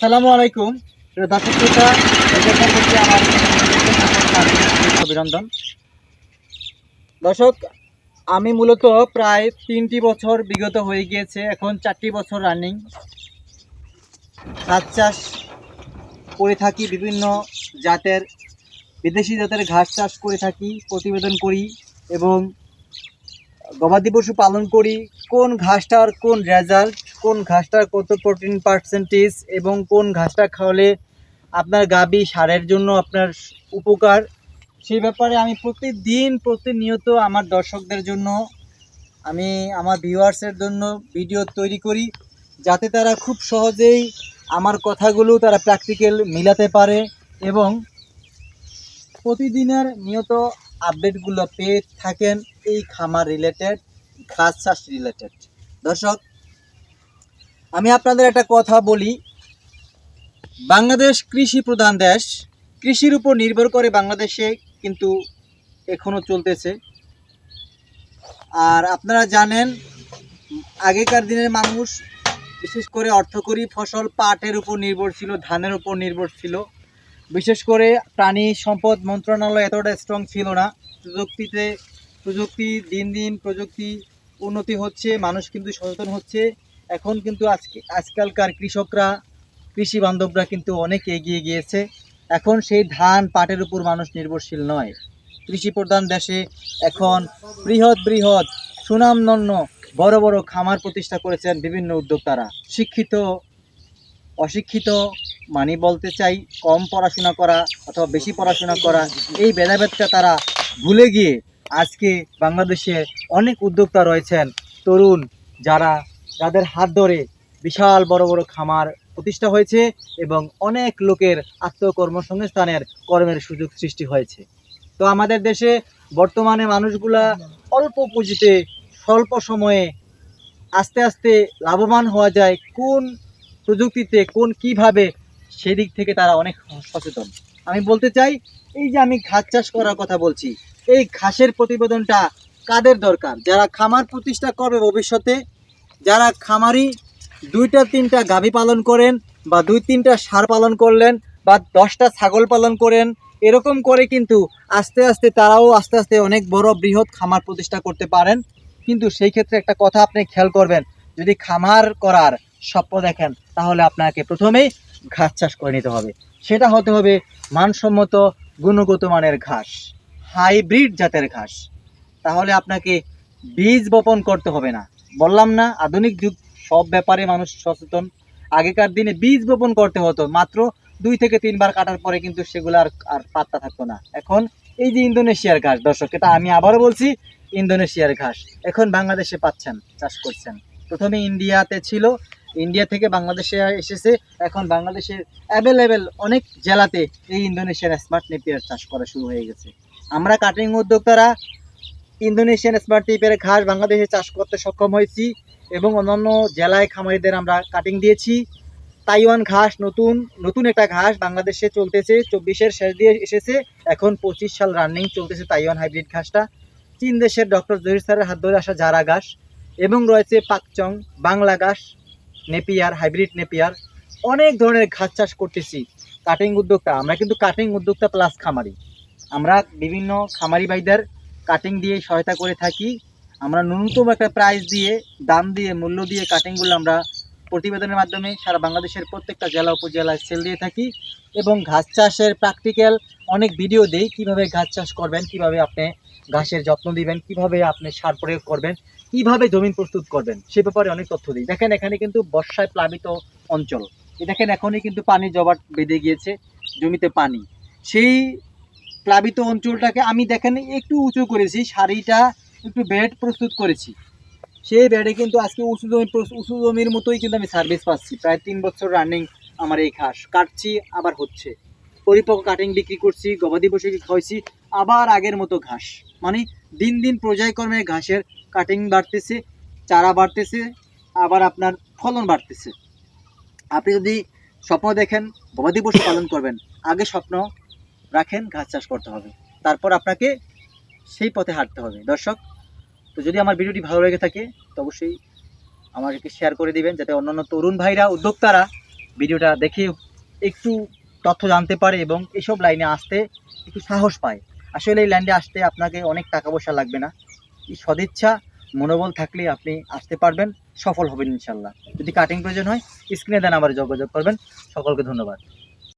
আসসালামু আলাইকুম। দর্শক শ্রোতা আমার অভিনন্দন। দর্শক, আমি মূলত প্রায় তিনটি বছর বিগত হয়ে গিয়েছে, এখন চারটি বছর রানিং। হাত চাষ করে থাকি বিভিন্ন জাতের, বিদেশি জাতের ঘাস চাষ করে থাকি, প্রতিবেদন করি এবং গবাদি পশু পালন করি। কোন ঘাসটার কোন রেজাল্ট কোন ঘাসটার কত প্রোটিন পার্সেন্টেজ এবং কোন ঘাসটা খাওয়ালে আপনার গাবি সারের জন্য আপনার উপকার? সেই ব্যাপারে আমি প্রতিদিন প্রতিনিয়ত আমার দর্শকদের জন্য, আমি আমার ভিউয়ার্সের জন্য ভিডিও তৈরি করি, যাতে তারা খুব সহজেই আমার কথাগুলো তারা প্র্যাকটিক্যাল মিলাতে পারে এবং প্রতিদিনের নিয়ত আপডেটগুলো পেয়ে থাকেন এই খামার রিলেটেড ঘাস চাষ রিলেটেড দর্শক আমি আপনাদের একটা কথা বলি। বাংলাদেশ কৃষি প্রধান দেশ। কৃষির উপর নির্ভর করে বাংলাদেশে কিন্তু এখনও চলতেছে। আর আপনারা জানেন, আগেকার দিনের মানুষ, বিশেষ করে অর্থকরী ফসল পাটের উপর নির্ভর ছিল, ধানের উপর নির্ভর ছিল। বিশেষ করে প্রাণী সম্পদ মন্ত্রণালয় এতটা স্ট্রং ছিল না। প্রযুক্তিতে, প্রযুক্তি দিন দিন প্রযুক্তি উন্নতি হচ্ছে, মানুষ কিন্তু সচেতন হচ্ছে। এখন কিন্তু আজকে, আজকালকার কৃষকরা কৃষি বান্ধবরা কিন্তু অনেক এগিয়ে গিয়েছে। এখন সেই ধান পাটের উপর মানুষ নির্ভরশীল নয়। কৃষি প্রধান দেশে এখন বৃহৎ বৃহৎ সুনামধন্য বড় বড় খামার প্রতিষ্ঠা করেছেন বিভিন্ন উদ্যোক্তারা। শিক্ষিত, অশিক্ষিত মানে বলতে চাই, কম পড়াশোনা করা অথবা বেশি পড়াশোনা করা, এই ভেদাভেদটা তারা ভুলে গিয়ে আজকে বাংলাদেশে অনেক উদ্যোক্তা রয়েছেন, তরুণ যারা যাদের হাত ধরে বিশাল বড় বড় খামার প্রতিষ্ঠা হয়েছে এবং অনেক লোকের আত্মকর্মসংস্থানের কর্মের সুযোগ সৃষ্টি হয়েছে। তো আমাদের দেশে বর্তমানে মানুষগুলা অল্প পুঁজিতে স্বল্প সময়ে আস্তে আস্তে লাভবান হওয়া যায় কোন প্রযুক্তিতে, কোন কীভাবে সেদিক থেকে তারা অনেক সচেতন। আমি বলতে চাই, এই যে আমি ঘাস চাষ করার কথা বলছি, এই ঘাসের প্রতিবেদনটা কাদের দরকার? যারা খামার প্রতিষ্ঠা করবে ভবিষ্যতে যারা খামারি, দুইটা, তিনটা গাভী পালন করেন বা দুই, তিনটা সার পালন করলেন বা দশটা ছাগল পালন করেন, এরকম করে কিন্তু আস্তে আস্তে তারাও আস্তে আস্তে অনেক বড় বৃহৎ খামার প্রতিষ্ঠা করতে পারেন। কিন্তু সেই ক্ষেত্রে একটা কথা আপনি খেয়াল করবেন, যদি খামার করার স্বপ্ন দেখেন, তাহলে আপনাকে প্রথমেই ঘাস চাষ করে নিতে হবে। সেটা হতে হবে মানসম্মত, গুণগত মানের ঘাস, হাইব্রিড জাতের ঘাস। তাহলে আপনাকে বীজ বপন করতে হবে না। বললাম না, আধুনিক যুগ, সব ব্যাপারে মানুষ সচেতন। আগেকার দিনে বীজ বপন করতে হতো, মাত্র দুই থেকে তিনবার কাটার পরে কিন্তু সেগুলো আর আর পাত্তা থাকতো না। এখন এই যে ইন্দোনেশিয়ার ঘাস, দর্শক, এটা আমি আবারও বলছি, ইন্দোনেশিয়ার ঘাস। এখন বাংলাদেশে পাচ্ছেন, চাষ করছেন। প্রথমে ইন্ডিয়াতে ছিল, ইন্ডিয়া থেকে বাংলাদেশে এসেছে। এখন বাংলাদেশের অ্যাভেলেবেল অনেক জেলাতে এই ইন্দোনেশিয়ার স্মার্ট নেপিয়ার চাষ করা শুরু হয়ে গেছে। আমরা কাটিং উদ্যোক্তারা ইন্দোনেশিয়ান স্মার্ট নেপিয়ার ঘাস বাংলাদেশে চাষ করতে সক্ষম হয়েছি এবং অন্যান্য জেলায় খামারিদের আমরা কাটিং দিয়েছি। তাইওয়ান ঘাস নতুন নতুন একটা ঘাস বাংলাদেশে চলতেছে, চব্বিশের শেষ দিয়ে এসেছে। এখন পঁচিশ সাল রানিং চলতেছে তাইওয়ান হাইব্রিড ঘাসটা। চীন দেশের ডক্টর জহির স্যারের হাত ধরে আসা জারা ঘাস এবং রয়েছে পাকচং, বাংলা ঘাস, নেপিয়ার হাইব্রিড নেপিয়ার, অনেক ধরনের ঘাস চাষ করতেছি। কাটিং উদ্যোক্তা, আমরা কিন্তু কাটিং উদ্যোক্তা প্লাস খামারি। আমরা বিভিন্ন খামারি ভাইদের কাটিং দিয়ে সহায়তা করে থাকি। আমরা ন্যূনতম একটা প্রাইস দিয়ে, দাম দিয়ে, মূল্য দিয়ে কাটিংগুলো আমরা প্রতিবেদনের মাধ্যমে সারা বাংলাদেশের প্রত্যেকটা জেলা, উপজেলায় সেল দিয়ে থাকি এবং ঘাস চাষের প্র্যাকটিক্যাল অনেক ভিডিও দেই, কীভাবে ঘাস চাষ করবেন, কীভাবে আপনি ঘাসের যত্ন দিবেন, কীভাবে আপনি সার প্রয়োগ করবেন, কীভাবে জমিন প্রস্তুত করবেন, সে ব্যাপারে অনেক তথ্য দিই। দেখেন, এখানে কিন্তু বর্ষায় প্লাবিত অঞ্চল। দেখেন, এখনই কিন্তু পানি জমাট বেঁধে গিয়েছে জমিতে পানি। সেই প্লাবিত অঞ্চলটাকে আমি দেখেন একটু উঁচু করেছি সারিটা একটু বেড প্রস্তুত করেছি। সেই বেডে কিন্তু আজকে উঁচু জমি উঁচু জমির মতোই কিন্তু আমি সার্ভিস পাচ্ছি। প্রায় তিন বছর রানিং আমার এই ঘাস। কাটছি, আবার হচ্ছে। পরিপক্ক কাটিং বিক্রি করছি, গবাদি পশুকে খাওয়াইছি, আবার আগের মতো ঘাস। মানে দিন দিন পর্যায়ক্রমে ঘাসের কাটিং বাড়তেছে, চারা বাড়তেছে, আবার আপনার ফলন বাড়তেছে। আপনি যদি স্বপ্ন দেখেন, গবাদি পশু পালন করবেন, আগে স্বপ্ন রাখেন, ঘাস চাষ করতে হবে। তারপর আপনাকে সেই পথে হাঁটতে হবে। দর্শক, তো যদি আমার ভিডিওটি ভালো লেগে থাকে, তো অবশ্যই আমাকে শেয়ার করে দিবেন, যাতে অন্যান্য তরুণ ভাইরা, উদ্যোক্তারা ভিডিওটা দেখে একটু তথ্য জানতে পারে এবং এসব লাইনে আসতে একটু সাহস পায়। আসলে এই লাইনে আসতে আপনাকে অনেক টাকা পয়সা লাগবে না। এই সদিচ্ছা, মনোবল থাকলে আপনি আসতে পারবেন, সফল হবেন ইনশাল্লাহ। যদি কাটিং প্রয়োজন হয় স্ক্রিনে দেন আবার যোগাযোগ করবেন। সকলকে ধন্যবাদ।